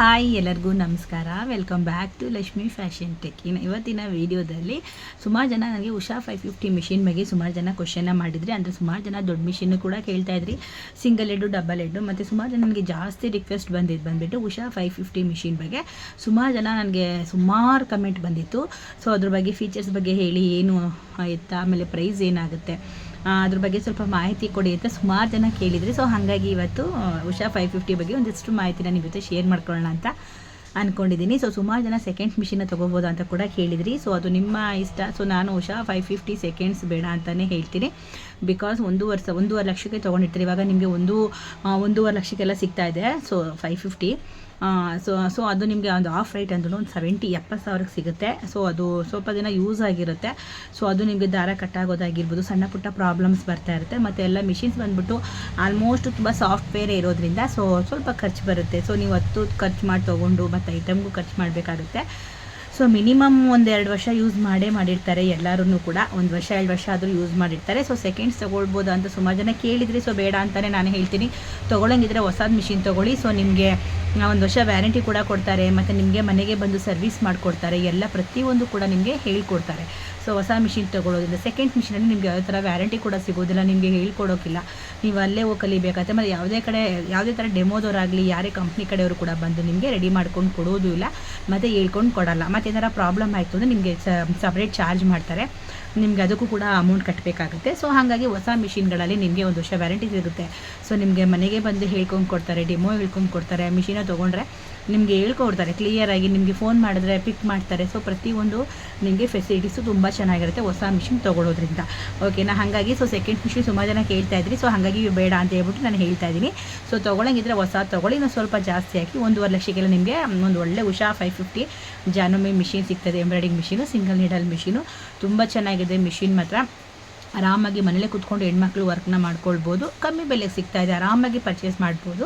Hi, ಎಲ್ಲರಿಗೂ ನಮಸ್ಕಾರ. Welcome back to Lakshmi fashion tech ಇನ್ನು ಇವತ್ತಿನ ವಿಡಿಯೋದಲ್ಲಿ ಸುಮಾರು ಜನ ನನಗೆ ಉಷಾ ಫೈವ್ ಫಿಫ್ಟಿ ಮಿಷಿನ್ ಬಗ್ಗೆ ಸುಮಾರು ಜನ ಕ್ವಶನ್ನ ಮಾಡಿದ್ರಿ. ಅಂದರೆ ಸುಮಾರು ಜನ ದೊಡ್ಡ ಮಿಷಿನ್ ಕೂಡ ಕೇಳ್ತಾ ಇದ್ರಿ. ಸಿಂಗಲ್ ಹೆಡ್ಡು ಡಬಲ್ ಹೆಡ್ಡು ಮತ್ತು ಸುಮಾರು ಜನ ನನಗೆ ಜಾಸ್ತಿ ರಿಕ್ವೆಸ್ಟ್ ಬಂದಿದ್ದು ಬಂದುಬಿಟ್ಟು ಉಷಾ ಫೈವ್ ಫಿಫ್ಟಿ ಮಿಷಿನ್ ಬಗ್ಗೆ. ಸುಮಾರು ಜನ ನನಗೆ ಸುಮಾರು ಕಮೆಂಟ್ ಬಂದಿತ್ತು. ಸೊ ಅದ್ರ ಬಗ್ಗೆ ಫೀಚರ್ಸ್ ಬಗ್ಗೆ ಹೇಳಿ, ಏನು, ಎತ್ತ, ಆಮೇಲೆ ಪ್ರೈಸ್ ಏನಾಗುತ್ತೆ? ಅದ್ರ ಬಗ್ಗೆ ಸ್ವಲ್ಪ ಮಾಹಿತಿ ಕೊಡಿ ಅಂತ ಸುಮಾರು ಜನ ಕೇಳಿದ್ರಿ. ಸೊ ಹಾಗಾಗಿ ಇವತ್ತು ಉಷಾ ಫೈವ್ ಫಿಫ್ಟಿ ಬಗ್ಗೆ ಒಂದಿಷ್ಟು ಮಾಹಿತಿನ ನಿಮ್ಮ ಜೊತೆ ಶೇರ್ ಮಾಡ್ಕೊಳ್ಳೋಣ ಅಂತ ಅಂದ್ಕೊಂಡಿದ್ದೀನಿ ಸೊ ಸುಮಾರು ಜನ ಸೆಕೆಂಡ್ ಮಿಷಿನ ತೊಗೋಬೋದು ಅಂತ ಕೂಡ ಕೇಳಿದ್ರಿ. ಸೊ ಅದು ನಿಮ್ಮ ಇಷ್ಟ. ಸೊ ನಾನು ಉಷಾ ಫೈವ್ ಫಿಫ್ಟಿ ಸೆಕೆಂಡ್ಸ್ ಬೇಡ ಅಂತಲೇ ಹೇಳ್ತೀನಿ. ಬಿಕಾಸ್ ಒಂದು ವರ್ಷ, ಒಂದೂವರೆ ಲಕ್ಷಕ್ಕೆ ತೊಗೊಂಡಿರ್ತೀರಿ. ಇವಾಗ ನಿಮಗೆ ಒಂದು ಒಂದೂವರೆ ಲಕ್ಷಕ್ಕೆಲ್ಲ ಸಿಗ್ತಾ ಇದೆ. So five fifty so so ಅದು ನಿಮಗೆ ಒಂದು ಆಫ್ ರೈಟ್ ಅಂದ್ರೂ ಒಂದು ಸೆವೆಂಟಿ ಎಪ್ಪತ್ತು ಸಾವಿರಕ್ಕೆ ಸಿಗುತ್ತೆ. ಸೊ ಅದು ಸ್ವಲ್ಪ ದಿನ ಯೂಸ್ ಆಗಿರುತ್ತೆ. ಸೊ ಅದು ನಿಮಗೆ ದಾರ ಕಟ್ಟಾಗೋದಾಗಿರ್ಬೋದು. ಸಣ್ಣ ಪುಟ್ಟ ಪ್ರಾಬ್ಲಮ್ಸ್ ಬರ್ತಾ ಇರುತ್ತೆ. ಮತ್ತು ಎಲ್ಲ ಮಿಷಿನ್ಸ್ ಬಂದ್ಬಿಟ್ಟು ಆಲ್ಮೋಸ್ಟ್ ತುಂಬ ಸಾಫ್ಟ್ವೇರ್ ಇರೋದ್ರಿಂದ ಸೊ ಸ್ವಲ್ಪ ಖರ್ಚು ಬರುತ್ತೆ. ಸೊ ನೀವು ಹತ್ತು ಖರ್ಚು ಮಾಡಿ ತೊಗೊಂಡು ಮತ್ತು ಐಟಮ್ಗೂ ಖರ್ಚು ಮಾಡಬೇಕಾಗುತ್ತೆ. ಸೊ ಮಿನಿಮಮ್ ಒಂದೆರಡು ವರ್ಷ ಯೂಸ್ ಮಾಡೇ ಮಾಡಿರ್ತಾರೆ ಎಲ್ಲರೂ ಕೂಡ. ಒಂದು ವರ್ಷ, ಎರಡು ವರ್ಷ ಆದರೂ ಯೂಸ್ ಮಾಡಿರ್ತಾರೆ. ಸೊ ಸೆಕೆಂಡ್ಸ್ ತೊಗೊಳ್ಬೋದು ಅಂತ ಸುಮಾರು ಜನ ಕೇಳಿದ್ರಿ ಸೊ ಬೇಡ ಅಂತಲೇ ನಾನು ಹೇಳ್ತೀನಿ. ತೊಗೊಳಂಗಿದ್ರೆ ಹೊಸದು ಮಿಷಿನ್ ತೊಗೊಳ್ಳಿ. ಸೊ ನಿಮಗೆ ಒಂದು ವರ್ಷ ವ್ಯಾರಂಟಿ ಕೂಡ ಕೊಡ್ತಾರೆ, ಮತ್ತು ನಿಮಗೆ ಮನೆಗೆ ಬಂದು ಸರ್ವಿಸ್ ಮಾಡಿಕೊಡ್ತಾರೆ, ಎಲ್ಲ ಪ್ರತಿಯೊಂದು ಕೂಡ ನಿಮಗೆ ಹೇಳ್ಕೊಡ್ತಾರೆ. ಸೊ ಹೊಸ ಮಿಷಿನ್ ತೊಗೊಳ್ಳೋದ್ರಿಂದ ಸೆಕೆಂಡ್ ಮಿಷಿನಲ್ಲಿ ನಿಮಗೆ ಯಾವುದೇ ಥರ ವ್ಯಾರಂಟಿ ಕೂಡ ಸಿಗೋದಿಲ್ಲ, ನಿಮಗೆ ಹೇಳ್ಕೊಡೋಕ್ಕಿಲ್ಲ ನೀವು ಅಲ್ಲೇ ಹೋಗಿ ಕಲಿಬೇಕಾಗುತ್ತೆ. ಮತ್ತು ಯಾವುದೇ ಕಡೆ, ಯಾವುದೇ ಥರ ಡೆಮೋದವರಾಗಲಿ ಯಾರೇ ಕಂಪ್ನಿ ಕಡೆಯವರು ಕೂಡ ಬಂದು ನಿಮಗೆ ರೆಡಿ ಮಾಡ್ಕೊಂಡು ಕೊಡೋದು ಇಲ್ಲ. ಮತ್ತು ಹೇಳ್ಕೊಂಡು ಕೊಡಲ್ಲ. ಮತ್ತು ಏನಾರ ಪ್ರಾಬ್ಲಮ್ ಆಯಿತು ಅಂದರೆ ನಿಮಗೆ ಸಪ್ರೇಟ್ ಚಾರ್ಜ್ ಮಾಡ್ತಾರೆ. ನಿಮಗೆ ಅದಕ್ಕೂ ಕೂಡ ಅಮೌಂಟ್ ಕಟ್ಟಬೇಕಾಗುತ್ತೆ ಸೊ ಹಾಗಾಗಿ ಹೊಸ ಮಿಷಿನ್ಗಳಲ್ಲಿ ನಿಮಗೆ ಒಂದು ವರ್ಷ ವ್ಯಾರಂಟಿ ಸಿಗುತ್ತೆ. ಸೊ ನಿಮಗೆ ಮನೆಗೆ ಬಂದು ಹೇಳ್ಕೊಂಡು ಕೊಡ್ತಾರೆ ಡೆಮೋ ಹೇಳ್ಕೊಂಡು ಕೊಡ್ತಾರೆ ಮಿಷಿನ ತೊಗೊಂಡ್ರೆ. ನಿಮಗೆ ಹೇಳ್ಕೊಡ್ತಾರೆ ಕ್ಲಿಯರಾಗಿ ನಿಮಗೆ ಫೋನ್ ಮಾಡಿದ್ರೆ ಪಿಕ್ ಮಾಡ್ತಾರೆ. ಸೊ ಪ್ರತಿಯೊಂದು ನಿಮಗೆ ಫೆಸಿಲಿಟೀಸು ತುಂಬ ಚೆನ್ನಾಗಿರುತ್ತೆ ಹೊಸ ಮಿಷಿನ್ ತೊಗೊಳೋದ್ರಿಂದ. ಓಕೆನಾ ಹಾಗಾಗಿ ಸೊ ಸೆಕೆಂಡ್ ಮಿಷಿನ್ ಸುಮಾರು ಜನ ಕೇಳ್ತಾ ಇದ್ರಿ. ಸೊ ಹಾಗಾಗಿ ಬೇಡ ಅಂತ ಹೇಳ್ಬಿಟ್ಟು ನಾನು ಹೇಳ್ತಾ ಇದ್ದೀನಿ. ಸೊ ತೊಗೊಳಂಗಿದ್ರೆ ಹೊಸ ತೊಗೊಳ್ಳಿ. ಇನ್ನೂ ಸ್ವಲ್ಪ ಜಾಸ್ತಿ ಹಾಕಿ ಒಂದೂವರೆ ಲಕ್ಷಕ್ಕೆಲ್ಲ ನಿಮಗೆ ಒಂದು ಒಳ್ಳೆ Usha five fifty Janome machine ಸಿಗ್ತದೆ embroidery machine single needle machine ತುಂಬ ಚೆನ್ನಾಗಿದೆ ಮಿಷಿನ್ ಮಾತ್ರ. ಆರಾಮಾಗಿ ಮನೇಲೆ ಕೂತ್ಕೊಂಡು ಹೆಣ್ಮಕ್ಳು ವರ್ಕ್ನ ಮಾಡ್ಕೊಳ್ಬೋದು. ಕಮ್ಮಿ ಬೆಲೆಗೆ ಸಿಗ್ತಾ ಇದೆ, ಆರಾಮಾಗಿ ಪರ್ಚೇಸ್ ಮಾಡ್ಬೋದು.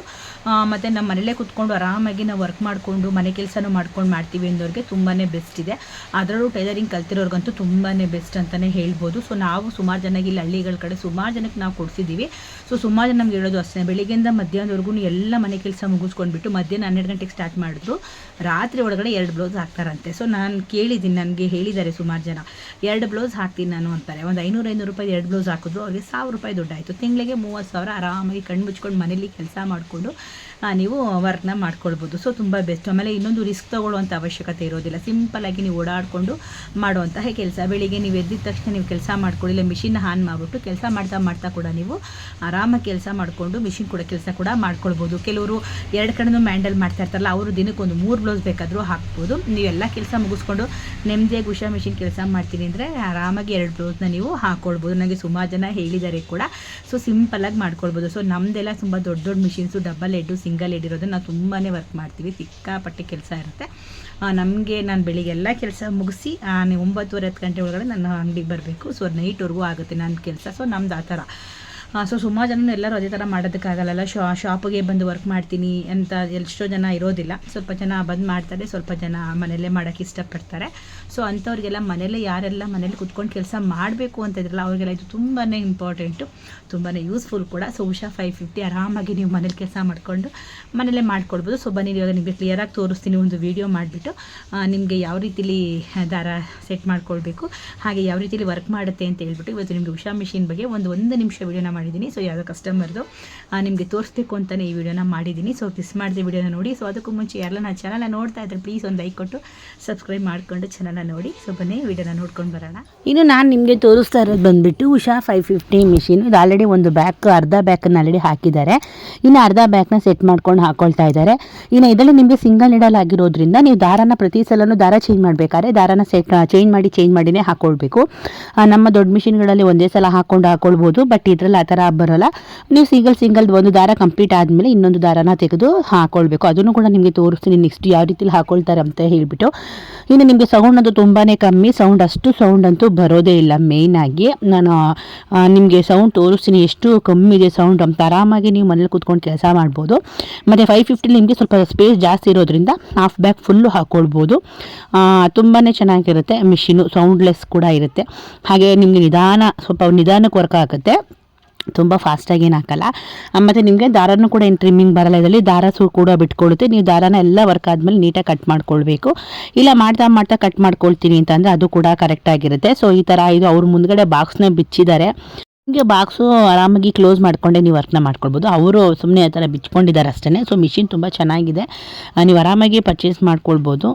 ಮತ್ತು ನಮ್ಮ ಮನೇಲೇ ಕೂತ್ಕೊಂಡು ಆರಾಮಾಗಿ ನಾವು ವರ್ಕ್ ಮಾಡಿಕೊಂಡು ಮನೆ ಕೆಲಸನೂ ಮಾಡ್ಕೊಂಡು ಮಾಡ್ತೀವಿ ಅಂದವ್ರಿಗೆ ತುಂಬಾ ಬೆಸ್ಟ್ ಇದೆ. ಅದರಲ್ಲೂ ಟೈಲರಿಂಗ್ ಕಲ್ತಿರೋರ್ಗಂತೂ ತುಂಬಾ ಬೆಸ್ಟ್ ಅಂತಲೇ ಹೇಳ್ಬೋದು. ಸೊ ನಾವು ಸುಮಾರು ಜನ ಇಲ್ಲಿ ಹಳ್ಳಿಗಳ ಕಡೆ ಸುಮಾರು ಜನಕ್ಕೆ ನಾವು ಕೊಡಿಸಿದ್ದೀವಿ ಸೊ ಸುಮಾರು ಜನ ನಮ್ಗೆ ಹೇಳೋದು ಅಷ್ಟೇ, ಬೆಳಿಗ್ಗೆಯಿಂದ ಮಧ್ಯಾಹ್ನದವರೆಗೂ ಎಲ್ಲ ಮನೆ ಕೆಲಸ ಮುಗಿಸ್ಕೊಂಡ್ಬಿಟ್ಟು ಮಧ್ಯಾಹ್ನ ಹನ್ನೆರಡು ಗಂಟೆಗೆ ಸ್ಟಾರ್ಟ್ ಮಾಡಿದ್ರು, ರಾತ್ರಿ ಒಳಗಡೆ ಎರಡು ಬ್ಲೌಸ್ ಹಾಕ್ತಾರಂತೆ. ಸೊ ನಾನು ಕೇಳಿದ್ದೀನಿ ನನಗೆ ಹೇಳಿದ್ದಾರೆ ಸುಮಾರು ಜನ. ಎರಡು ಬ್ಲೌಸ್ ಹಾಕ್ತೀನಿ ನಾನು ಅಂತಾರೆ. ಒಂದು ಐನೂರು ಐನೂರು ರೂಪಾಯಿ ಎರಡು ಬ್ಲೌಸ್ ಹಾಕಿದ್ರು, ಅವ್ರಿಗೆ ಸಾವಿರ ರೂಪಾಯಿ ದುಡ್ಡಾಯಿತು. ತಿಂಗಳಿಗೆ ಮೂವತ್ತು ಸಾವಿರ ಆರಾಮಾಗಿ ಕಣ್ಣು ಮುಚ್ಕೊಂಡು ಮನೇಲಿ ಕೆಲಸ ಮಾಡಿಕೊಂಡು ನೀವು ವರ್ಕ್ನ ಮಾಡ್ಕೊಳ್ಬೋದು. ಸೊ, ತುಂಬ ಬೆಸ್ಟ್. ಆಮೇಲೆ ಇನ್ನೊಂದು ರಿಸ್ಕ್ ತೊಗೊಳ್ಳುವಂಥ ಅವಶ್ಯಕತೆ ಇರೋದಿಲ್ಲ. ಸಿಂಪಲ್ಲಾಗಿ ನೀವು ಓಡಾಡಿಕೊಂಡು ಮಾಡುವಂತಹ ಕೆಲಸ. ಬೆಳಿಗ್ಗೆ ನೀವು ಎದ್ದಿದ ತಕ್ಷಣ ನೀವು ಕೆಲಸ ಮಾಡ್ಕೊಳ್ಳಿ. ಇಲ್ಲ, ಮಿಷಿನ್ ಹಾನ್ ಮಾಡಿಬಿಟ್ಟು ಕೆಲಸ ಮಾಡ್ತಾ ಮಾಡ್ತಾ ಕೂಡ ನೀವು ಆರಾಮಾಗಿ ಕೆಲಸ ಮಾಡಿಕೊಂಡು ಮಿಷಿನ್ ಕೂಡ ಕೆಲಸ ಕೂಡ ಮಾಡ್ಕೊಳ್ಬೋದು. ಕೆಲವರು ಎರಡು ಕಡೆನೂ ಮ್ಯಾಂಡಲ್ ಮಾಡ್ತಾ ಇರ್ತಾರಲ್ಲ, ಅವರು ದಿನಕ್ಕೆ ಒಂದು ಮೂರು ಬ್ಲೌಸ್ ಬೇಕಾದರೂ ಹಾಕ್ಬೋದು. ನೀವೆಲ್ಲ ಕೆಲಸ ಮುಗಿಸ್ಕೊಂಡು ನೆಮ್ಮದಿಯಾಗಿ ಉಷಾ ಮಿಷಿನ್ ಕೆಲಸ ಮಾಡ್ತೀನಿ ಅಂದರೆ ಆರಾಮಾಗಿ ಎರಡು ಬ್ಲೌಸ್ನ ನೀವು ಹಾಕ್ಕೊಳ್ಬೋದು ನನಗೆ ಸುಮಾರು ಜನ ಹೇಳಿದ್ದಾರೆ ಕೂಡ. ಸೊ ಸಿಂಪಲಾಗಿ ಮಾಡ್ಕೊಳ್ಬೋದು. ಸೊ ನಮ್ಮದೆಲ್ಲ ತುಂಬ ದೊಡ್ಡ ದೊಡ್ಡ machines double head single head ಇರೋದು ನಾವು ತುಂಬಾ ವರ್ಕ್ ಮಾಡ್ತೀವಿ. ಸಿಕ್ಕಾಪಟ್ಟೆ ಕೆಲಸ ಇರುತ್ತೆ. ನಮಗೆ ನಾನು ಬೆಳಿಗ್ಗೆ ಎಲ್ಲ ಕೆಲಸ ಮುಗಿಸಿ ಒಂಬತ್ತುವರೆ ಹತ್ತು ಗಂಟೆ ಒಳಗಡೆ ನನ್ನ ಅಂಗಡಿಗೆ ಬರಬೇಕು. ಸೊ ನೈಟ್ವರೆಗೂ ಆಗುತ್ತೆ ನನ್ನ ಕೆಲಸ. ಸೊ ನಮ್ದು ಆ ಥರ ಸೊ ಸುಮಾರು ಜನ ಎಲ್ಲರೂ ಅದೇ ಥರ ಮಾಡೋದಕ್ಕಾಗಲ್ಲ. ಶಾ, ಶಾಪಿಗೆ ಬಂದು ವರ್ಕ್ ಮಾಡ್ತೀನಿ ಅಂತ ಎಷ್ಟೋ ಜನ ಇರೋದಿಲ್ಲ. ಸ್ವಲ್ಪ ಜನ ಬಂದು ಮಾಡ್ತಾರೆ, ಸ್ವಲ್ಪ ಜನ ಮನೆಯಲ್ಲೇ ಮಾಡೋಕ್ಕೆ ಇಷ್ಟಪಡ್ತಾರೆ. ಸೊ ಅಂಥವ್ರಿಗೆಲ್ಲ ಮನೇಲೆ ಯಾರೆಲ್ಲ ಮನೇಲಿ ಕುತ್ಕೊಂಡು ಕೆಲಸ ಮಾಡಬೇಕು ಅಂತ ಇದ್ರಲ್ಲ, ಅವ್ರಿಗೆಲ್ಲ ಇದು ತುಂಬಾ ಇಂಪಾರ್ಟೆಂಟು ತುಂಬಾ ಯೂಸ್ಫುಲ್ ಕೂಡ. ಸೊ ಉಷಾ ಫೈವ್ ಫಿಫ್ಟಿ ಆರಾಮಾಗಿ ನೀವು ಮನೇಲಿ ಕೆಲಸ ಮಾಡಿಕೊಂಡು ಮನೇಲೇ ಮಾಡ್ಕೊಳ್ಬೋದು ಸೊ ಬನ್ನಿ, ಇವಾಗ ನಿಮಗೆ ಕ್ಲಿಯರಾಗಿ ತೋರಿಸ್ತೀನಿ ಒಂದು ವಿಡಿಯೋ ಮಾಡಿಬಿಟ್ಟು ನಿಮಗೆ ಯಾವ ರೀತಿಲಿ ದಾರ ಸೆಟ್ ಮಾಡ್ಕೊಳ್ಬೇಕು, ಹಾಗೆ ಯಾವ ರೀತಿಲಿ ವರ್ಕ್ ಮಾಡುತ್ತೆ ಅಂತ ಹೇಳ್ಬಿಟ್ಟು ಇವತ್ತು ನಿಮಗೆ ಉಷಾ ಮಿಷಿನ್ ಬಗ್ಗೆ ಒಂದು ಒಂದು ನಿಮಿಷ ವೀಡಿಯೋನ ಮಾಡಿದ್ದೀನಿ. ಸೊ ಯಾವುದೋ ಕಸ್ಟಮರ್ದು ನಿಮಗೆ ತೋರಿಸ್ಬೇಕು ಅಂತಲೇ ಈ ವಿಡಿಯೋನ ಮಾಡಿದ್ದೀನಿ. ಸೊ ಮಿಸ್ ಮಾಡಿದೆ ವಿಡಿಯೋನ ನೋಡಿ. ಸೊ ಅದಕ್ಕೂ ಮುಂಚೆ ಯಾರಲ್ಲ ನಾನು ಚಾನಲ್ನ ನೋಡ್ತಾ ಇದ್ದರೆ ಪ್ಲೀಸ್ ಒಂದು ಲೈಕ್ ಕೊಟ್ಟು ಸಬ್ಸ್ಕ್ರೈಬ್ ಮಾಡಿಕೊಂಡು ಚಾನಲ್ನ ನೋಡಿ. ಸೊ ಬನ್ನಿ ವಿಡಿಯೋನ ನೋಡ್ಕೊಂಡು ಬರೋಣ. ಇನ್ನು ನಾನು ನಿಮಗೆ ತೋರಿಸ್ತಾ ಇರೋದು ಬಂದುಬಿಟ್ಟು ಉಷಾ ಫೈವ್ ಫಿಫ್ಟಿ ಮಿಷಿನ್ ಇದು ಆಲ್ರೆಡಿ ಒಂದು ಬ್ಯಾಕ್ ಅರ್ಧ ಬ್ಯಾಕನ್ನು ಆಲ್ರೆಡಿ ಹಾಕಿದ್ದಾರೆ. ಇನ್ನು ಅರ್ಧ ಬ್ಯಾಕ್ನ ಸೆಟ್ ಮಾಡ್ಕೊಂಡು ಹಾಕೊಳ್ತಾ ಇದ್ದಾರೆ. ಇನ್ನು ಇದರಲ್ಲಿ ನಿಮಗೆ ಸಿಂಗಲ್ ನೀಡಲ್ ಆಗಿರೋದ್ರಿಂದ ನೀವು ದಾರನ ಪ್ರತಿ ಸಲನೂ ದಾರ ಚೇಂಜ್ ಮಾಡಬೇಕಾದ್ರೆ ದಾರನ ಸೆಟ್ ಚೇಂಜ್ ಮಾಡಿ ಚೇಂಜ್ ಮಾಡಿನೇ ಹಾಕೊಳ್ಬೇಕು. ನಮ್ಮ ದೊಡ್ಡ ಮಿಷಿನ್ಗಳಲ್ಲಿ ಒಂದೇ ಸಲ ಹಾಕೊಂಡು ಹಾಕೊಳ್ಬೋದು. ಬಟ್ ಇದರಲ್ಲಿ ಆ ಥರ ಬರೋಲ್ಲ. ನೀವು ಸಿಂಗಲ್ ಸಿಂಗಲ್ ಒಂದು ದಾರ ಕಂಪ್ಲೀಟ್ ಆದಮೇಲೆ ಇನ್ನೊಂದು ದಾರನ ತೆಗೆದು ಹಾಕೊಳ್ಬೇಕು. ಅದನ್ನು ಕೂಡ ನಿಮಗೆ ತೋರಿಸ್ತೀನಿ. ನೆಕ್ಸ್ಟ್ ಯಾವ ರೀತಿಲಿ ಹಾಕೊಳ್ತಾರೆ ಅಂತ ಹೇಳಿಬಿಟ್ಟು. ಇನ್ನು ನಿಮಗೆ ಸೌಂಡ್ ಅಂತೂ ತುಂಬಾ ಕಮ್ಮಿ. ಸೌಂಡ್ ಅಷ್ಟು ಸೌಂಡ್ ಅಂತೂ ಬರೋದೇ ಇಲ್ಲ ಮೇಯ್ನಾಗಿ ನಾನು ನಿಮಗೆ ಸೌಂಡ್ ತೋರಿಸ್ತೀನಿ. ಎಷ್ಟು ಕಮ್ಮಿ ಇದೆ ಸೌಂಡ್ ಅಂತ. ಆರಾಮಾಗಿ ನೀವು ಮನೇಲಿ ಕೂತ್ಕೊಂಡು ಕೆಲಸ ಮಾಡ್ಬೋದು. ಮತ್ತು ಫೈವ್ ಫಿಫ್ಟಿಲಿ ನಿಮಗೆ ಸ್ವಲ್ಪ ಸ್ಪೇಸ್ ಜಾಸ್ತಿ ಇರೋದ್ರಿಂದ ಹಾಫ್ ಬ್ಯಾಗ್ ಫುಲ್ಲು ಹಾಕ್ಕೊಳ್ಬೋದು ತುಂಬಾ ಚೆನ್ನಾಗಿರುತ್ತೆ. ಮಿಷಿನು ಸೌಂಡ್ಲೆಸ್ ಕೂಡ ಇರುತ್ತೆ. ಹಾಗೆ ನಿಮಗೆ ನಿಧಾನ, ಸ್ವಲ್ಪ ನಿಧಾನಕ್ಕೆ ವರ್ಕ್ ಆಗುತ್ತೆ. ತುಂಬ ಫಾಸ್ಟಾಗಿ ಏನು ಹಾಕಲ್ಲ. ಮತ್ತು ನಿಮಗೆ ದಾರನೂ ಕೂಡ ಏನು ಟ್ರಿಮ್ಮಿಂಗ್ ಬರಲ್ಲ. ಇದರಲ್ಲಿ ದಾರ ಸು ಕೂಡ ಬಿಟ್ಕೊಳ್ಳುತ್ತೆ ನೀವು ದಾರನ ಎಲ್ಲ ವರ್ಕ್ ಆದಮೇಲೆ ನೀಟಾಗಿ ಕಟ್ ಮಾಡ್ಕೊಳ್ಬೇಕು. ಇಲ್ಲ ಮಾಡ್ತಾ ಮಾಡ್ತಾ ಕಟ್ ಮಾಡ್ಕೊಳ್ತೀನಿ ಅಂತಂದರೆ ಅದು ಕೂಡ ಕರೆಕ್ಟಾಗಿರುತ್ತೆ ಸೊ ಈ ಥರ ಇದು ಅವ್ರ ಮುಂದ್ಗಡೆ ಬಾಕ್ಸ್ನ ಬಿಚ್ಚಿದ್ದಾರೆ ನಿಮಗೆ ಬಾಕ್ಸು ಆರಾಮಾಗಿ ಕ್ಲೋಸ್ ಮಾಡಿಕೊಂಡೆ ನೀವು ವರ್ಕ್ನ ಮಾಡ್ಕೊಳ್ಬೋದು. ಅವರು ಸುಮ್ಮನೆ ಆ ಥರ ಬಿಚ್ಕೊಂಡಿದ್ದಾರೆ ಅಷ್ಟೇ ಸೊ ಮಿಷಿನ್ ತುಂಬ ಚೆನ್ನಾಗಿದೆ. ನೀವು ಆರಾಮಾಗಿ ಪರ್ಚೇಸ್ ಮಾಡ್ಕೊಳ್ಬೋದು.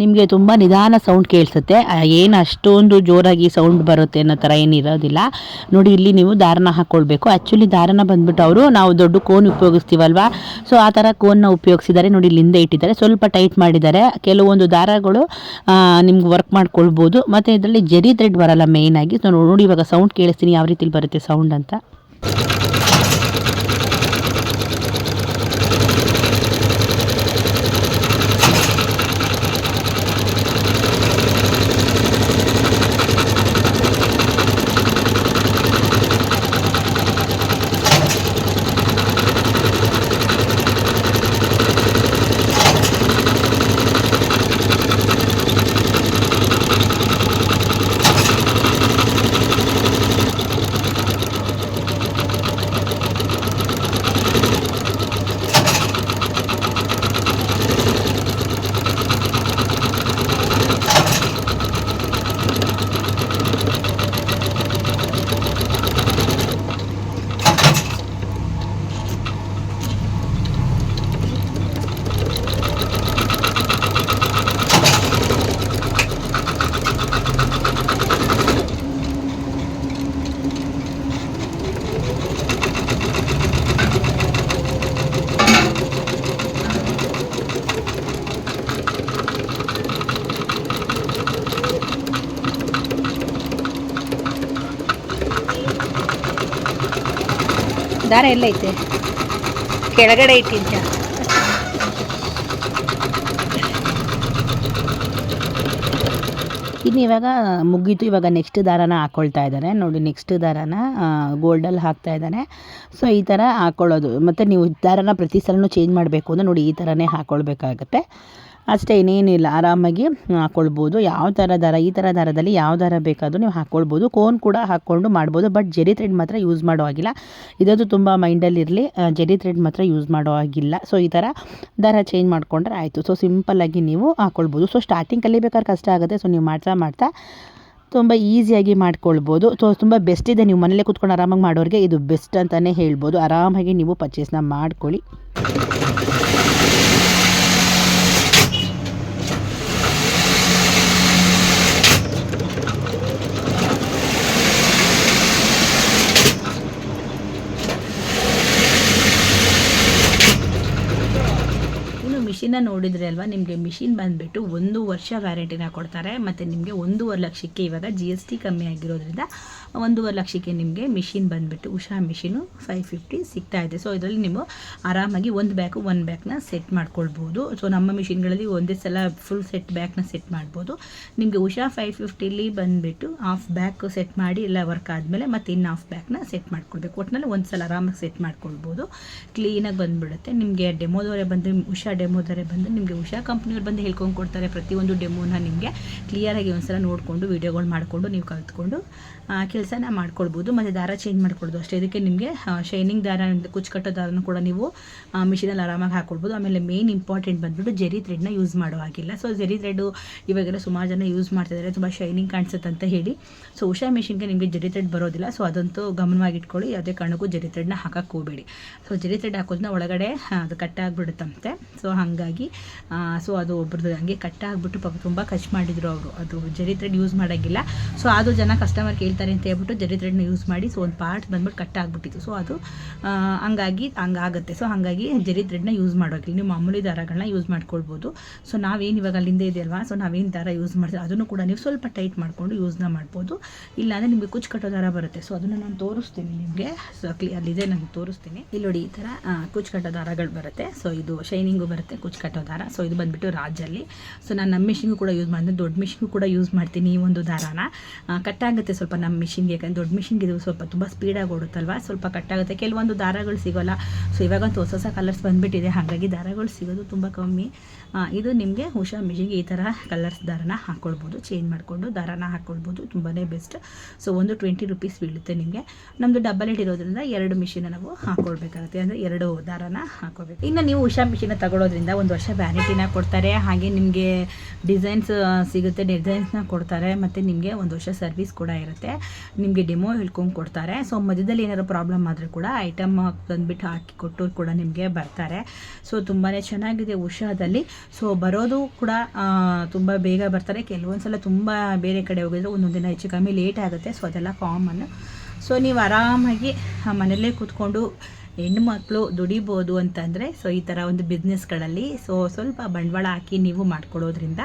ನಿಮಗೆ ತುಂಬ ನಿಧಾನ ಸೌಂಡ್ ಕೇಳಿಸುತ್ತೆ. ಏನು ಅಷ್ಟೊಂದು ಜೋರಾಗಿ ಸೌಂಡ್ ಬರುತ್ತೆ ಅನ್ನೋ ಥರ ಏನು ಇರೋದಿಲ್ಲ. ನೋಡಿ, ಇಲ್ಲಿ ನೀವು ದಾರನ ಹಾಕ್ಕೊಳ್ಬೇಕು ಆ್ಯಕ್ಚುಲಿ ದಾರನ ಬಂದ್ಬಿಟ್ಟು ಅವರು ನಾವು ದೊಡ್ಡ ಕೋನ್ ಉಪಯೋಗಿಸ್ತೀವಲ್ವ? ಸೊ ಆ ಥರ ಕೋನ್ನ ಉಪಯೋಗಿಸಿದ್ದಾರೆ. ನೋಡಿ ಇಲ್ಲಿಂದ ಇಟ್ಟಿದ್ದಾರೆ. ಸ್ವಲ್ಪ ಟೈಟ್ ಮಾಡಿದ್ದಾರೆ. ಕೆಲವೊಂದು ದಾರಗಳು ನಿಮ್ಗೆ ವರ್ಕ್ ಮಾಡ್ಕೊಳ್ಬೋದು. ಮತ್ತು ಇದರಲ್ಲಿ ಜರಿ ಥ್ರೆಡ್ ಬರಲ್ಲ ಮೇಯ್ನಾಗಿ ಸೊ ನೋಡಿ, ಇವಾಗ ಸೌಂಡ್ ಕೇಳಿಸ್ತೀನಿ. ಯಾವ ರೀತಿಲಿ ಬರುತ್ತೆ ಸೌಂಡ್ ಅಂತ. ದಾರ ಎಲ್ಲೈತೆ ಕೆಳಗಡೆ ಇಟ್ಟಿದ್ದ ಇನ್ನು ಇವಾಗ ಮುಗೀತು. ಇವಾಗ ನೆಕ್ಸ್ಟ್ ದಾರನ ಹಾಕ್ಕೊಳ್ತಾ ಇದ್ದಾರೆ ನೋಡಿ ನೆಕ್ಸ್ಟ್ ದಾರನ ಗೋಲ್ಡಲ್ಲಿ ಹಾಕ್ತಾ ಇದ್ದಾನೆ ಸೊ ಈ ಥರ ಹಾಕ್ಕೊಳ್ಳೋದು ಮತ್ತು ನೀವು ದಾರನ ಪ್ರತಿ ಸಲನೂ ಚೇಂಜ್ ಮಾಡಬೇಕು ಅಂದರೆ ನೋಡಿ, ಈ ಥರನೇ ಹಾಕ್ಕೊಳ್ಬೇಕಾಗತ್ತೆ ಅಷ್ಟೇ ಇನ್ನೇನಿಲ್ಲ. ಆರಾಮಾಗಿ ಹಾಕ್ಕೊಳ್ಬೋದು ಯಾವ ಥರ ದರ, ಈ ಥರ ದರದಲ್ಲಿ ಯಾವ ದರ ಬೇಕಾದರೂ ನೀವು ಹಾಕ್ಕೊಳ್ಬೋದು ಕೋನ್ ಕೂಡ ಹಾಕ್ಕೊಂಡು ಮಾಡ್ಬೋದು ಬಟ್ ಜೆರಿ ಥ್ರೆಡ್ ಮಾತ್ರ ಯೂಸ್ ಮಾಡೋ ಹಾಗಿಲ್ಲ. ಇದಂತೂ ತುಂಬ ಮೈಂಡಲ್ಲಿರಲಿ ಜೆರಿ ಥ್ರೆಡ್ ಮಾತ್ರ ಯೂಸ್ ಮಾಡೋ ಹಾಗಿಲ್ಲ. ಸೊ ಈ ಥರ ದರ ಚೇಂಜ್ ಮಾಡಿಕೊಂಡ್ರೆ ಆಯಿತು. ಸೊ ಸಿಂಪಲ್ಲಾಗಿ ನೀವು ಹಾಕ್ಕೊಳ್ಬೋದು ಸೊ ಸ್ಟಾರ್ಟಿಂಗ್ ಕಲಿಬೇಕಾದ್ರೆ ಕಷ್ಟ ಆಗುತ್ತೆ. ಸೊ ನೀವು ಮಾಡ್ತಾ ಮಾಡ್ತಾ ತುಂಬ ಈಸಿಯಾಗಿ ಮಾಡ್ಕೊಳ್ಬೋದು. ಸೊ ತುಂಬ ಬೆಸ್ಟ್ ಇದೆ. ನೀವು ಮನೇಲೇ ಕೂತ್ಕೊಂಡು ಆರಾಮಾಗಿ ಮಾಡೋರಿಗೆ ಇದು ಬೆಸ್ಟ್ ಅಂತಲೇ ಹೇಳ್ಬೋದು. ಆರಾಮಾಗಿ ನೀವು ಪರ್ಚೇಸ್ನ ಮಾಡ್ಕೊಳ್ಳಿ. ಇನ್ನು ಮಿಷಿನ ನೋಡಿದ್ರೆ ಅಲ್ವಾ, ನಿಮಗೆ ಮಿಷಿನ್ ಬಂದುಬಿಟ್ಟು ಒಂದು ವರ್ಷ ವ್ಯಾರಂಟಿನ ಕೊಡ್ತಾರೆ, ಮತ್ತು ನಿಮಗೆ ಒಂದೂವರೆ ಲಕ್ಷಕ್ಕೆ ಇವಾಗ ಜಿ ಎಸ್ ಟಿ ಕಮ್ಮಿ ಆಗಿರೋದ್ರಿಂದ ಒಂದೂವರೆ ಲಕ್ಷಕ್ಕೆ ನಿಮಗೆ ಮಿಷಿನ್ ಬಂದುಬಿಟ್ಟು ಉಷಾ ಮಿಷಿನು ಫೈವ್ ಫಿಫ್ಟಿ ಸಿಗ್ತಾ ಇದೆ. ಸೊ ಇದರಲ್ಲಿ ನೀವು ಆರಾಮಾಗಿ ಒಂದು ಬ್ಯಾಕು ಒಂದು ಬ್ಯಾಕ್ನ ಸೆಟ್ ಮಾಡ್ಕೊಳ್ಬೋದು. ಸೊ ನಮ್ಮ ಮಿಷಿನ್ಗಳಲ್ಲಿ ಒಂದೇ ಸಲ ಫುಲ್ ಸೆಟ್ ಬ್ಯಾಕ್ನ ಸೆಟ್ ಮಾಡ್ಬೋದು. ನಿಮಗೆ ಉಷಾ ಫೈವ್ ಫಿಫ್ಟಿಲಿ ಬಂದುಬಿಟ್ಟು ಹಾಫ್ ಬ್ಯಾಕ್ ಸೆಟ್ ಮಾಡಿ ಎಲ್ಲ ವರ್ಕ್ ಆದಮೇಲೆ ಮತ್ತೆ ಇನ್ನು ಹಾಫ್ ಬ್ಯಾಕ್ನ ಸೆಟ್ ಮಾಡ್ಕೊಳ್ಬೇಕು. ಒಟ್ಟಿನಲ್ಲಿ ಒಂದು ಸಲ ಆರಾಮಾಗಿ ಸೆಟ್ ಮಾಡ್ಕೊಳ್ಬೋದು. ಕ್ಲೀನಾಗಿ ಬಂದುಬಿಡುತ್ತೆ. ನಿಮಗೆ ಡೆಮೋದವರೇ ಬಂದು ಉಷಾ ಡೆಮೋದವರೇ ಬಂದು ನಿಮಗೆ ಉಷಾ ಕಂಪ್ನಿಯವ್ರು ಬಂದು ಹೇಳ್ಕೊಂಡು ಕೊಡ್ತಾರೆ ಪ್ರತಿಯೊಂದು ಡೆಮೋನ ನಿಮಗೆ. ಕ್ಲಿಯರಾಗಿ ಒಂದ್ಸಲ ನೋಡಿಕೊಂಡು ವೀಡಿಯೋಗಳು ಮಾಡಿಕೊಂಡು ನೀವು ಕಲ್ತ್ಕೊಂಡು ಕೆಲಸನ ಮಾಡ್ಕೊಳ್ಬೋದು, ಮತ್ತು ದಾರ ಚೇಂಜ್ ಮಾಡ್ಕೊಳ್ಬೋದು ಅಷ್ಟೇ. ಇದಕ್ಕೆ ನಿಮಗೆ ಶೈನಿಂಗ್ ದಾರ ಕುಚ್ಚು ಕಟ್ಟೋ ದಾರನೂ ಕೂಡ ನೀವು ಮಿಷಿನಲ್ಲಿ ಆರಾಮಾಗಿ ಹಾಕ್ಕೊಳ್ಬೋದು ಆಮೇಲೆ ಮೇನ್ ಇಂಪಾರ್ಟೆಂಟ್ ಬಂದ್ಬಿಟ್ಟು ಜೆರಿ ಥ್ರೆಡ್ನ ಯೂಸ್ ಮಾಡೋ ಹಾಗಿಲ್ಲ. ಸೊ ಜೆರಿ ಥ್ರೆಡ್ ಇವಾಗೆಲ್ಲ ಸುಮಾರು ಜನ ಯೂಸ್ ಮಾಡ್ತಿದ್ದಾರೆ ತುಂಬ ಶೈನಿಂಗ್ ಕಾಣಿಸುತ್ತೆ ಅಂತ ಹೇಳಿ. ಸೊ ಉಷಾ ಮಿಷಿನ್ಗೆ ನಿಮಗೆ ಜೆರಿ ಥ್ರೆಡ್ ಬರೋದಿಲ್ಲ. ಸೊ ಅದಂತೂ ಗಮನವಾಗಿಟ್ಕೊಳ್ಳಿ. ಯಾವುದೇ ಕಾರಣಕ್ಕೂ ಜೆರಿ ಥ್ರೆಡ್ನ ಹಾಕಕ್ಕೆ ಹೋಗಬೇಡಿ. ಸೊ ಜೆರಿ ಥ್ರೆಡ್ ಹಾಕೋದ್ರಿಂದ ಒಳಗಡೆ ಅದು ಕಟ್ಟಾಗ್ಬಿಡುತ್ತಂತೆ ಸೊ ಹಾಗಾಗಿ ಸೊ ಅದು ಒಬ್ರದ್ದು ಹಂಗೆ ಕಟ್ಟಾಗ್ಬಿಟ್ಟು ಪಾಪ ತುಂಬ ಖರ್ಚು ಮಾಡಿದರು ಅವರು. ಅದು ಜೆರಿ ಥ್ರೆಡ್ ಯೂಸ್ ಮಾಡೋಂಗಿಲ್ಲ. ಸೊ ಅದು ಜನ ಕಸ್ಟಮರ್ ಕೇಳ್ತಾರೆ ಅಂತ ಹೇಳ್ಬಿಟ್ಟು ಜರಿ ಥ್ರೆಡ್ನ ಯೂಸ್ ಮಾಡಿ ಸೊ ಒಂದು ಪಾರ್ಟ್ ಬಂದ್ಬಿಟ್ಟು ಕಟ್ ಆಗಿಬಿಟ್ಟಿತ್ತು. ಸೊ ಅದು ಹಂಗಾಗಿ ಹಂಗಾಗುತ್ತೆ ಸೊ ಹಾಗಾಗಿ ಜರಿ ಥ್ರೆಡ್ನ ಯೂಸ್ ಮಾಡೋಕ್ಕಿಲ್ಲ ನೀವು ಮಾಮೂಲಿ ದಾರಗಳನ್ನ ಯೂಸ್ ಮಾಡ್ಕೊಳ್ಬೋದು. ಸೊ ನಾವೇನು ಇವಾಗ ಅಲ್ಲಿಂದ ಇದೆಯಲ್ವಾ? ಸೊ ನಾವೇನು ದಾರ ಯೂಸ್ ಮಾಡ್ತೀವಿ ಅದನ್ನು ಕೂಡ ನೀವು ಸ್ವಲ್ಪ ಟೈಟ್ ಮಾಡಿಕೊಂಡು ಯೂಸ್ನ ಮಾಡ್ಬೋದು. ಇಲ್ಲಾಂದರೆ ನಿಮಗೆ ಕುಚ್ಚು ಕಟ್ಟೋ ದಾರ ಬರುತ್ತೆ. ಸೊ ಅದನ್ನು ನಾನು ತೋರಿಸ್ತೀನಿ ನಿಮಗೆ. ಸೊ ಕ್ಲಿ ಅಲ್ಲಿದೆ ನಾನು ತೋರಿಸ್ತೀನಿ. ಇಲ್ಲಿ ನೋಡಿ ಈ ಥರ ಕುಚ್ಚು ಕಟ್ಟೋ ದಾರಗಳು ಬರುತ್ತೆ. ಸೊ ಇದು ಶೈನಿಂಗು ಬರುತ್ತೆ ಕುಚ್ಚು ಕಟ್ಟೋ ದಾರ. ಸೊ ಇದು ಬಂದುಬಿಟ್ಟು ರಾಜಲ್ಲಿ. ಸೊ ನಾನು ನಮ್ಮ ಮಿಷಿನ್ಗೂ ಕೂಡ ಯೂಸ್ ಮಾಡಿದ್ರೆ ದೊಡ್ಡ ಮಿಷಿನ್ಗೂ ಕೂಡ ಯೂಸ್ ಮಾಡ್ತೀನಿ ಈ ಒಂದು ದಾರಾನ. ಕಟ್ಟಾಗುತ್ತೆ ಸ್ವಲ್ಪ ನಮ್ಮ ಮಿಷಿನ್ ಮಿಷಿನ್ಗೆ ಯಾಕಂದ್ರೆ ದೊಡ್ಡ ಮಿಷಿನ್ಗೆ ಇದು ಸ್ವಲ್ಪ ತುಂಬ ಸ್ಪೀಡಾಗಿ ಓಡುತ್ತಲ್ವ? ಸ್ವಲ್ಪ ಕಟ್ಟಾಗುತ್ತೆ ಕೆಲವೊಂದು ದಾರಗಳು ಸಿಗೋಲ್ಲ. ಸೊ ಇವಾಗಂತೂ ಹೊಸ ಹೊಸ ಕಲರ್ಸ್ ಬಂದುಬಿಟ್ಟಿದೆ. ಹಾಗಾಗಿ ದಾರಗಳು ಸಿಗೋದು ತುಂಬ ಕಮ್ಮಿ. ಇದು ನಿಮಗೆ ಉಷಾ ಮಿಷಿನ್ ಈ ಥರ ಕಲರ್ಸ್ ದಾರನ ಹಾಕ್ಕೊಳ್ಬೋದು ಚೇಂಜ್ ಮಾಡಿಕೊಂಡು ದಾರನ ಹಾಕ್ಕೊಳ್ಬೋದು ತುಂಬಾ ಬೆಸ್ಟ್ ಸೊ ಒಂದು ಟ್ವೆಂಟಿ ರುಪೀಸ್ ಬೀಳುತ್ತೆ ನಿಮಗೆ. ನಮ್ಮದು ಡಬಲ್ ಇಟ್ ಇರೋದ್ರಿಂದ ಎರಡು ಮಿಷಿನ ನಾವು ಹಾಕ್ಕೊಳ್ಬೇಕಾಗುತ್ತೆ ಅಂದರೆ ಎರಡು ದಾರನ ಹಾಕ್ಕೊಳ್ಬೇಕು ಇನ್ನು ನೀವು ಉಷಾ ಮಿಷಿನ ತಗೊಳ್ಳೋದ್ರಿಂದ ಒಂದು ವರ್ಷ ವ್ಯಾರಂಟಿನ ಕೊಡ್ತಾರೆ. ಹಾಗೆ ನಿಮಗೆ ಡಿಸೈನ್ಸ್ ಸಿಗುತ್ತೆ. ಡಿಸೈನ್ಸ್ನ ಕೊಡ್ತಾರೆ. ಮತ್ತು ನಿಮಗೆ ಒಂದು ವರ್ಷ ಸರ್ವಿಸ್ ಕೂಡ ಇರುತ್ತೆ. ನಿಮಗೆ ಡೆಮೋ ಹೇಳ್ಕೊಂಡು ಕೊಡ್ತಾರೆ. ಸೊ ಮಧ್ಯದಲ್ಲಿ ಏನಾದ್ರು ಪ್ರಾಬ್ಲಮ್ ಆದರೂ ಕೂಡ ಐಟಮ್ ತಂದುಬಿಟ್ಟು ಹಾಕಿ ಕೊಟ್ಟು ಕೂಡ ನಿಮಗೆ ಬರ್ತಾರೆ. ಸೊ ತುಂಬಾ ಚೆನ್ನಾಗಿದೆ ಉಷಾದಲ್ಲಿ. ಸೊ ಬರೋದು ಕೂಡ ತುಂಬ ಬೇಗ ಬರ್ತಾರೆ. ಕೆಲವೊಂದು ಸಲ ತುಂಬ ಬೇರೆ ಕಡೆ ಹೋಗಿದ್ರೆ ಒಂದೊಂದು ದಿನ ಹೆಚ್ಚು ಕಮ್ಮಿ ಲೇಟ್ ಆಗುತ್ತೆ. ಸೊ ಅದೆಲ್ಲ ಕಾಮನ್ ಸೊ ನೀವು ಆರಾಮಾಗಿ ಮನೆಯಲ್ಲೇ ಕೂತ್ಕೊಂಡು ಹೆಣ್ಮಕ್ಳು ದುಡಿಬೋದು ಅಂತಂದರೆ ಸೊ ಈ ಥರ ಒಂದು ಬಿಸ್ನೆಸ್ಗಳಲ್ಲಿ ಸೊ ಸ್ವಲ್ಪ ಬಂಡವಾಳ ಹಾಕಿ ನೀವು ಮಾಡ್ಕೊಡೋದ್ರಿಂದ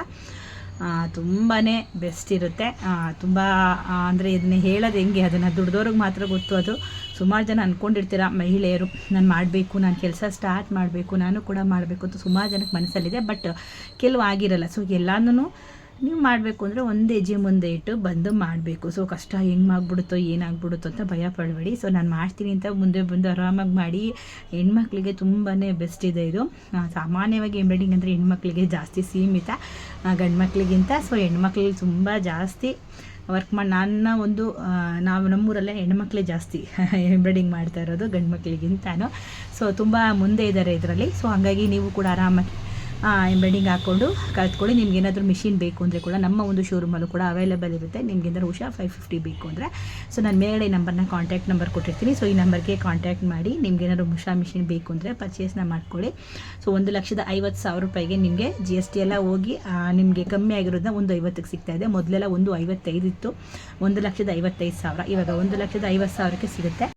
ತುಂಬಾ ಬೆಸ್ಟ್ ಇರುತ್ತೆ. ತುಂಬ ಅಂದರೆ ಇದನ್ನ ಹೇಳೋದು ಹೆಂಗೆ? ಅದನ್ನು ದುಡ್ದವ್ರಿಗೆ ಮಾತ್ರ ಗೊತ್ತು ಅದು. ಸುಮಾರು ಜನ ಅಂದ್ಕೊಂಡಿರ್ತೀರ ಮಹಿಳೆಯರು, ನಾನು ಮಾಡಬೇಕು, ನಾನು ಕೆಲಸ ಸ್ಟಾರ್ಟ್ ಮಾಡಬೇಕು, ನಾನು ಕೂಡ ಮಾಡಬೇಕು ಅಂತ ಸುಮಾರು ಜನಕ್ಕೆ ಮನಸ್ಸಲ್ಲಿದೆ. ಬಟ್ ಕೆಲವು ಆಗಿರಲ್ಲ. ಸೊ ಎಲ್ಲನೂ ನೀವು ಮಾಡಬೇಕು ಅಂದರೆ ಒಂದು ಹೆಜ್ಜೆ ಮುಂದೆ ಇಟ್ಟು ಬಂದು ಮಾಡಬೇಕು. ಸೊ ಕಷ್ಟ ಹೆಂಗೆ ಮಾಡಿಬಿಡುತ್ತೋ ಏನಾಗ್ಬಿಡುತ್ತೋ ಅಂತ ಭಯ ಪಡಬೇಡಿ. ಸೊ ನಾನು ಮಾಡ್ತೀನಿ ಅಂತ ಮುಂದೆ ಬಂದು ಆರಾಮಾಗಿ ಮಾಡಿ. ಹೆಣ್ಮಕ್ಳಿಗೆ ತುಂಬಾ ಬೆಸ್ಟ್ ಇದೆ ಇದು. ಸಾಮಾನ್ಯವಾಗಿ ಎಂಬ್ರಾಯ್ಡಿಂಗ್ ಅಂದರೆ ಹೆಣ್ಮಕ್ಳಿಗೆ ಜಾಸ್ತಿ ಸೀಮಿತ ಗಂಡು ಮಕ್ಳಿಗಿಂತ ಸೊ ಹೆಣ್ಮಕ್ಳಿಗೆ ತುಂಬ ಜಾಸ್ತಿ ವರ್ಕ್ ಮಾಡಿ ನನ್ನ ಒಂದು ನಾವು ನಮ್ಮೂರಲ್ಲೇ ಹೆಣ್ಮಕ್ಳೇ ಜಾಸ್ತಿ ಎಂಬ್ರಾಯ್ಡಿಂಗ್ ಮಾಡ್ತಾ ಇರೋದು ಗಂಡು ಮಕ್ಕಳಿಗಿಂತಾನು ಸೊ ತುಂಬ ಮುಂದೆ ಇದ್ದಾರೆ ಇದರಲ್ಲಿ. ಸೊ ಹಾಗಾಗಿ ನೀವು ಕೂಡ ಆರಾಮಾಗಿ ಎಂಬ್ರಾಯ್ಡಿಂಗ್ ಹಾಕ್ಕೊಂಡು ಕಲ್ತ್ಕೊಳ್ಳಿ ನಿಮ್ಗೆ ಏನಾದರೂ ಮಿಷಿನ್ ಬೇಕು ಅಂದರೆ ಕೂಡ ನಮ್ಮ ಒಂದು ಶೋರೂಮಲ್ಲೂ ಕೂಡ ಅವೈಲೇಬಲ್ ಇರುತ್ತೆ. ನಿಮ್ಗೆ ಏನಾದರೂ ಉಷಾ ಫೈವ್ ಫಿಫ್ಟಿ ಬೇಕು ಅಂದರೆ. ಸೊ ನಾನು ಮೇಲ್ಗಡೆ ನಂಬರ್ನ ಕಾಂಟ್ಯಾಕ್ಟ್ ನಂಬರ್ ಕೊಟ್ಟಿರ್ತೀನಿ. ಸೊ ಈ ನಂಬರ್ಗೆ ಕಾಂಟ್ಯಾಕ್ಟ್ ಮಾಡಿ ನಿಮ್ಗೆ ಏನಾದರೂ ಉಷಾ ಮಿಷಿನ್ ಬೇಕು ಅಂದರೆ ಪರ್ಚೇಸ್ನ ಮಾಡ್ಕೊಳ್ಳಿ. ಸೊ ಒಂದು ಲಕ್ಷದ ಐವತ್ತು ಸಾವಿರ ರೂಪಾಯಿಗೆ ನಿಮಗೆ ಜಿ ಎಸ್ ಟಿ ಎಲ್ಲ ಹೋಗಿ ನಿಮಗೆ ಕಮ್ಮಿ ಆಗಿರೋದನ್ನ ಒಂದು ಐವತ್ತಕ್ಕೆ ಸಿಗ್ತಾ ಇದೆ. ಮೊದಲೆಲ್ಲ ಒಂದು ಐವತ್ತೈದು ಇತ್ತು. ಒಂದು ಲಕ್ಷದ ಐವತ್ತೈದು ಸಾವಿರ. ಇವಾಗ ಒಂದು ಲಕ್ಷದ ಐವತ್ತು ಸಾವಿರಕ್ಕೆ ಸಿಗುತ್ತೆ.